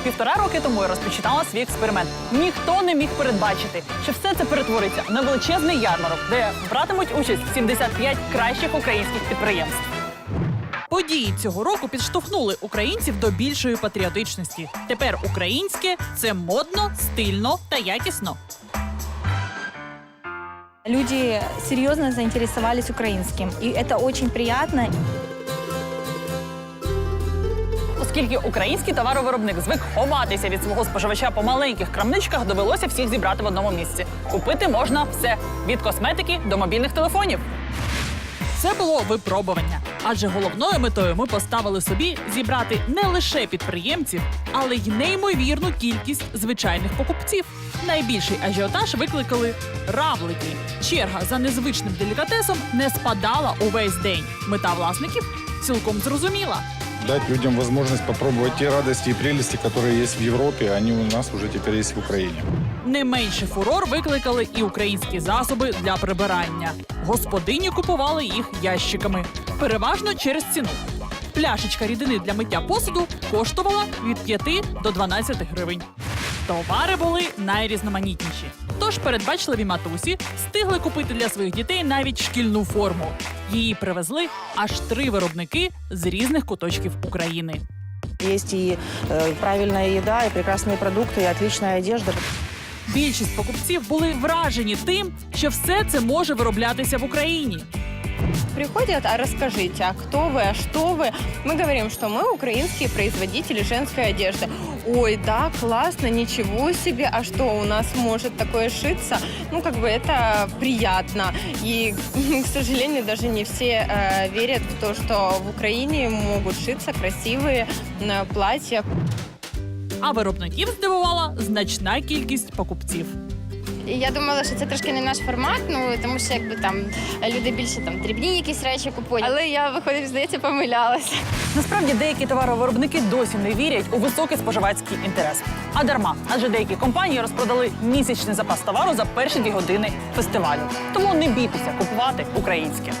півтора роки тому я розпочинала свій експеримент. Ніхто не міг передбачити, що все це перетвориться на величезний ярмарок, де братимуть участь 75 кращих українських підприємств. Події цього року підштовхнули українців до більшої патріотичності. Тепер українське це модно, стильно та якісно. Люди серьезно заинтересовались украинским, и это очень приятно. Оскільки український товаровиробник звик ховатися від свого споживача по маленьких крамничках, довелося всіх зібрати в одному місці. Купити можна все від косметики до мобільних телефонів. Це було випробування, адже головною метою ми поставили собі зібрати не лише підприємців, але й неймовірну кількість звичайних покупців. Найбільший ажіотаж викликали равлики. Черга за незвичним делікатесом не спадала увесь день. Мета власників цілком зрозуміла. Дать людям возможность попробовать те радости и прелести, которые есть в Европе, они у нас уже теперь есть в Украине. Не менше фурор викликали і українські засоби для прибирання. Господині купували їх ящиками, переважно через ціну. Пляшечка рідини для миття посуду коштувала від 5 до 12 гривень. Товари були найрізноманітніші. Тож передбачливі матусі встигли купити для своїх дітей навіть шкільну форму. Її привезли аж три виробники з різних куточків України. Есть и э, правильная еда, и прекрасные продукты, и отличная одежда. Більшість покупців були вражені тим, що все це може вироблятися в Україні. приходят, а расскажите, а кто вы, а что вы? Мы говорим, что мы украинские производители женской одежды. Ой, да, классно, ничего себе, а что у нас может такое шиться? Ну, как бы это приятно. И, к сожалению, даже не все э, верят в то, что в Украине могут шиться красивые э, платья. А виробників здивувала значна кількість покупців. І Я думала, що це трошки не наш формат, ну тому що якби там люди більше там дрібні якісь речі купують. Але я виходить, здається, помилялася. Насправді деякі товаровиробники досі не вірять у високий споживацький інтерес. А дарма, адже деякі компанії розпродали місячний запас товару за перші дві години фестивалю. Тому не бійтеся купувати українське.